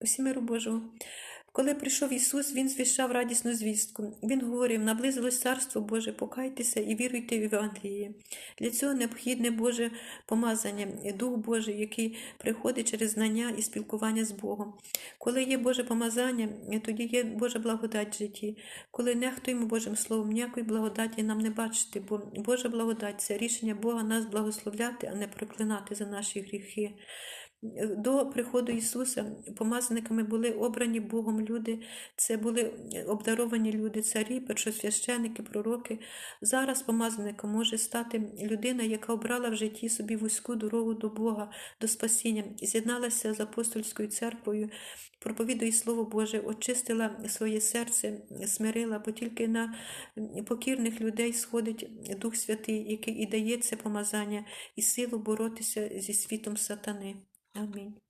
Усі миру Божого. Коли прийшов Ісус, Він звіщав радісну звістку. Він говорив: наблизилось Царство Боже, покайтеся і віруйте в Євангеліє. Для цього необхідне Боже помазання, Дух Божий, який приходить через знання і спілкування з Богом. Коли є Боже помазання, тоді є Божа благодать в житті. Коли нехтуємо Божим Словом, ніякої благодаті нам не бачити, бо Божа благодать це рішення Бога нас благословляти, а не проклинати за наші гріхи. До приходу Ісуса помазаниками були обрані Богом люди, це були обдаровані люди, царі, першосвященики, пророки. Зараз помазаником може стати людина, яка обрала в житті собі вузьку дорогу до Бога, до спасіння, з'єдналася з апостольською церквою, проповідує Слово Боже, очистила своє серце, смирила, бо тільки на покірних людей сходить Дух Святий, який і дає це помазання і силу боротися зі світом сатани. Amén.